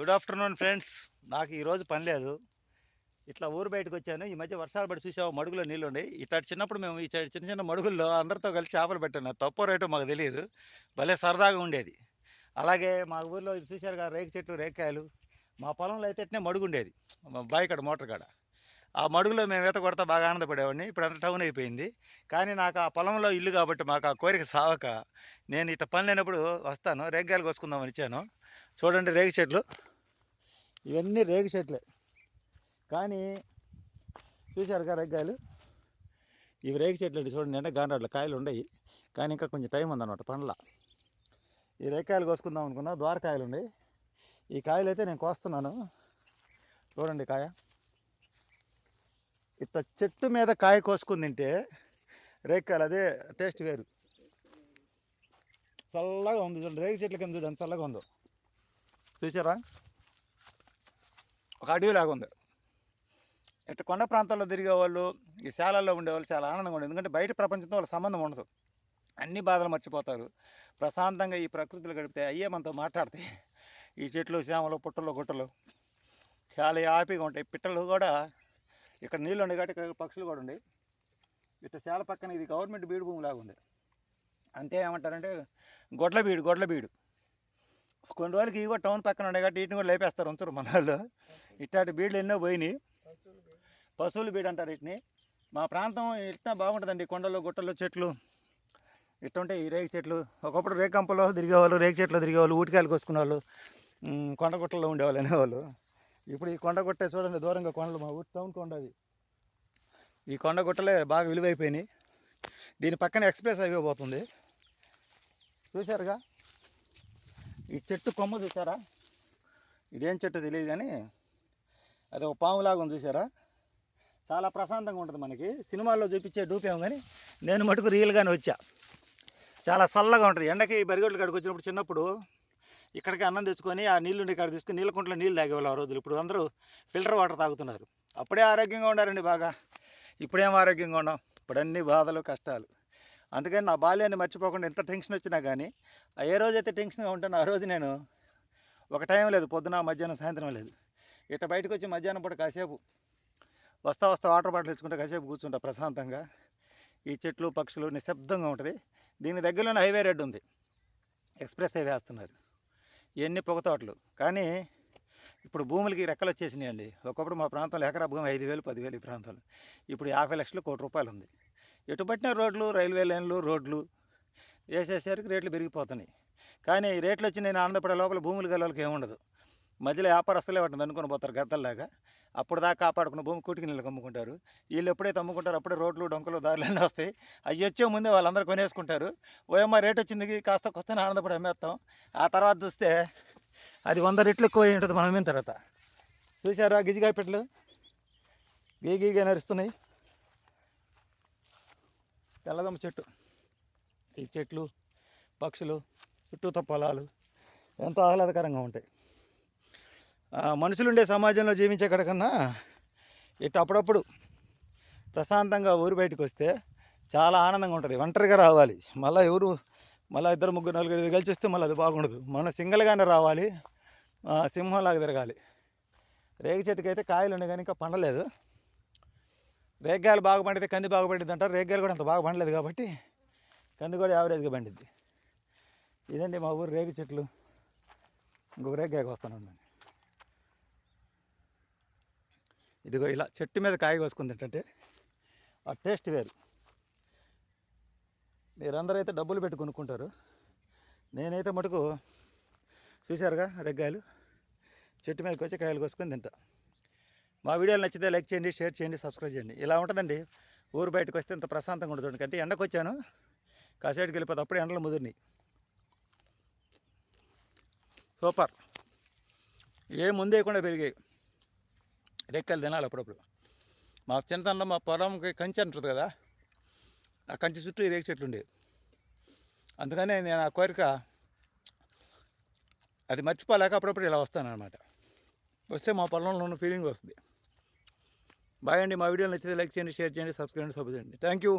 Good afternoon friends నాకు ఈరోజు పని లేదు. ఇట్లా ఊరు బయటకు వచ్చాను. ఈ మధ్య వర్షాలు పడి చూసాము మడుగులో నీళ్ళు ఉన్నాయి. ఇట్లా చిన్నప్పుడు మేము ఈ చిన్న చిన్న మడుగుల్లో అందరితో కలిసి చేపలు పెట్టాను. తప్పో రేటో మాకు తెలియదు. భలే సరదాగా ఉండేది. అలాగే మా ఊర్లో చూశారు కదా రేగు చెట్టు రేకాయలు మా పొలంలో అయితే ఇట్నే మడుగు ఉండేది. మా బావి కాడ మోటార్ కాడ. ఆ మడుగులో మేము ఈత కొడతా బాగా ఆనందపడేవాడిని. ఇప్పుడు అంత టౌన్ అయిపోయింది. కానీ నాకు ఆ పొలంలో ఇల్లు కాబట్టి మాకు ఆ కోరిక సావక. నేను ఇట్లా పని లేనప్పుడు వస్తాను. రేగాయలు కోసుకుందామని ఇచ్చాను చూడండి రేగు చెట్లు. ఇవన్నీ రేగు చెట్లే. కానీ చూశారుగా రేగ్గాయలు? ఇవి రేగు చెట్లు అండి చూడండి అంటే గాండ్రాడ్ల కాయలు ఉన్నాయి కానీ ఇంకా కొంచెం టైం ఉందన్నమాట పండ్ల. ఈ రేకాయలు కోసుకుందాం అనుకున్నా ద్వారకాయలు ఉన్నాయి. ఈ కాయలు అయితే నేను కోస్తున్నాను. చూడండి కాయ. ఇంత చెట్టు మీద కాయ కోసుకుని తింటే రేకాయలు అదే టేస్ట్ వేరు. చల్లగా ఉంది చూడండి రేగు చెట్ల కింద చూడండి చల్లగా ఉందో. చూసారా ఒక అడవిలాగా ఉంది. ఇట్లా కొండ ప్రాంతాల్లో తిరిగే వాళ్ళు ఈ శాలల్లో ఉండేవాళ్ళు చాలా ఆనందంగా ఉండేది. ఎందుకంటే బయట ప్రపంచంతో వాళ్ళ సంబంధం ఉండదు. అన్ని బాధలు మర్చిపోతారు. ప్రశాంతంగా ఈ ప్రకృతిలో గడిపితే అయ్యే మనతో మాట్లాడతాయి ఈ చెట్లు చేమలు పుట్టలు గుట్టలు చాలా హ్యాపీగా ఉంటాయి. పిట్టలు కూడా ఇక్కడ నీళ్ళు ఉండే కాబట్టి ఇక్కడ పక్షులు కూడా ఉండే ఇట్లా చాలా పక్కన ఇది గవర్నమెంట్ బీడు భూమి లాగా ఉంది. అంతే ఏమంటారంటే గొడ్ల బీడు గొడ్ల బీడు. కొన్ని రోజులకి ఇవి కూడా టౌన్ పక్కన ఉండే కాబట్టి వీటిని కూడా లేపేస్తారు ఉంచరు మన వాళ్ళు. ఇట్లాంటి బీడ్లు ఎన్నో పోయినాయి. పశువుల బీడు అంటారు వీటిని. మా ప్రాంతం ఇట్లా బాగుంటుందండి? కొండలు గుట్టలు చెట్లు. ఇట్లా ఉంటాయి ఈ రేగు చెట్లు. ఒకప్పుడు రేగంపలో తిరిగేవాళ్ళు రేగు చెట్లు తిరిగేవాళ్ళు ఊటికాయలు కోసుకునే వాళ్ళు కొండ గుట్టల్లో ఉండేవాళ్ళు అనేవాళ్ళు. ఇప్పుడు ఈ కొండ గుట్టే చూడండి దూరంగా కొండలు. మా ఊరి టౌన్ కొండ అది. ఈ కొండ గుట్టలే బాగా విలువైపోయినాయి. దీని పక్కన ఎక్స్ప్రెస్ హైవే పోతుంది. చూశారుగా? ఈ చెట్టు కొమ్మ చూసారా ఇదేం చెట్టు తెలియదు కానీ అది ఒక పాములాగా ఉంది చూసారా చాలా ప్రశాంతంగా ఉంటుంది మనకి. సినిమాల్లో చూపించే డూపేమో కానీ నేను మటుకు రియల్గానే వచ్చా. చాలా చల్లగా ఉంటుంది. ఎండకి బరిగొడ్ల కాడికి వచ్చినప్పుడు చిన్నప్పుడు ఇక్కడికి అన్నం తెచ్చుకొని ఆ నీళ్ళు ఉండే కాడ తీసుకుని నీళ్ళకుంట్లో నీళ్ళు తాగేవాళ్ళు ఆ రోజులు. ఇప్పుడు అందరూ ఫిల్టర్ వాటర్ తాగుతున్నారు. అప్పుడే ఆరోగ్యంగా ఉండారండి బాగా. ఇప్పుడేం ఆరోగ్యంగా ఉన్నాం? ఇప్పుడు అన్ని బాధలు కష్టాలు. అందుకని నా బాల్యాన్ని మర్చిపోకుండా ఎంత టెన్షన్ వచ్చినా కానీ ఏ రోజైతే టెన్షన్గా ఉంటానో ఆ రోజు నేను ఒక టైం లేదు పొద్దున మధ్యాహ్నం సాయంత్రం లేదు. ఇట్ట బయటకు వచ్చి మధ్యాహ్నం పూట కాసేపు వస్తా వస్తా వాటర్ బాటిల్ తెచ్చుకుంటే కాసేపు కూర్చుంటా ప్రశాంతంగా. ఈ చెట్లు పక్షులు నిశ్శబ్దంగా ఉంటుంది. దీని దగ్గరలోనే హైవే రెడ్ ఉంది. ఎక్స్ప్రెస్ హైవే వేస్తున్నారు. ఇవన్నీ పొగతోటలు. కానీ ఇప్పుడు భూములకి రెక్కలు వచ్చేసినాయండి. ఒకప్పుడు మా ప్రాంతంలో ఎకరా భూమి ఐదు వేలు పదివేలు ఈ ప్రాంతంలో. ఇప్పుడు యాభై లక్షలు కోటి రూపాయలు ఉంది. ఎటు పట్టిన రోడ్లు రైల్వే లైన్లు రోడ్లు వేసేసరికి రేట్లు పెరిగిపోతున్నాయి. కానీ ఈ రేట్లు వచ్చి నేను ఆనందపడే లోపల భూములు గల వాళ్ళకి ఏముండదు. మధ్యలో వ్యాపారస్తులే వాటిని అనుకుని పోతారు గద్దల్లాగా. అప్పుడు దాకా కాపాడుకున్న భూమి కూటికి నీళ్ళు అమ్ముకుంటారు వీళ్ళు ఎప్పుడైతే అమ్ముకుంటారు అప్పుడే రోడ్లు డొంకలు దారులన్నీ వస్తాయి. అవి వచ్చే ముందే వాళ్ళందరూ కొనేసుకుంటారు. ఓయమ్మ రేట్ వచ్చింది కాస్త కొస్తేనే ఆనందపడి అమ్మేస్తాం. ఆ తర్వాత చూస్తే అది వంద రెట్లు ఎక్కువ ఉంటుంది మనం అమ్మిన తర్వాత. చూసారా గిజిగాయ పెట్టలు గీగీగా నరుస్తున్నాయి తెల్లదమ్మ చెట్టు. ఈ చెట్లు పక్షులు చుట్టూతో పొలాలు ఎంతో ఆహ్లాదకరంగా ఉంటాయి. మనుషులుండే సమాజంలో జీవించే కన్నా ఇటు అప్పుడప్పుడు ప్రశాంతంగా ఊరు బయటకు వస్తే చాలా ఆనందంగా ఉంటుంది. ఒంటరిగా రావాలి. మళ్ళీ ఎవరు మళ్ళీ ఇద్దరు ముగ్గురు నలుగురు ఐదు కలిసి వస్తే మళ్ళీ అది బాగుండదు. మనం సింగిల్గానే రావాలి. సింహంలాగా తిరగాలి. రేగి చెట్టుకి అయితే కాయలు ఉన్నాయి కానీ ఇంకా పండలేదు. రేగ్గాయలు బాగా పండితే కంది బాగా పండింది అంటారు. రేగ్గాయలు కూడా అంత బాగా పండలేదు కాబట్టి కంది కూడా యావరేజ్గా పండిద్ది. ఇదండి మా ఊరు రేగి చెట్లు? ఇంకొక రేగ్గాయకు వస్తాను నేను ఇదిగో ఇలా చెట్టు మీద కాయ కోసుకుంది ఏంటంటే ఆ టేస్ట్ వేరు. మీరందరూ అయితే డబ్బులు పెట్టి కొనుక్కుంటారు. నేనైతే మటుకు చూశారుగా రెగ్గాయలు. చెట్టు మీదకి వచ్చి కాయలు కోసుకొని తింటా. మా వీడియోలు నచ్చితే లైక్ చేయండి షేర్ చేయండి సబ్స్క్రైబ్ చేయండి. ఇలా ఉంటుందండి. ఊరు బయటకు వస్తే ఇంత ప్రశాంతంగా ఉంటుంది. అంటే ఎండకు వచ్చాను. కాసేటికి వెళ్ళిపోతే. అప్పుడు ఎండలు ముదిరినాయి. సూపర్. ఏ ముందేయకుండా పెరిగాయి. రెక్కలు తినాలి అప్పుడప్పుడు. మా చిన్నతనంలో మా పొలంకి కంచి అంటుంది కదా ఆ కంచి చుట్టూ ఈ రేగు చెట్లు ఉండేవి. అందుకనే నేను ఆ కోరిక అది మర్చిపోలేక అప్పుడప్పుడు ఇలా వస్తాను వస్తే మా పొలంలో ఉన్న ఫీలింగ్ వస్తుంది. బాయ్ అండి మా వీడియో నచ్చితే లైక్ చేయండి షేర్ చేయండి సబ్స్క్రైబ్ చేయండి సబ్స్క్రైబ్ చేయండి. Thank you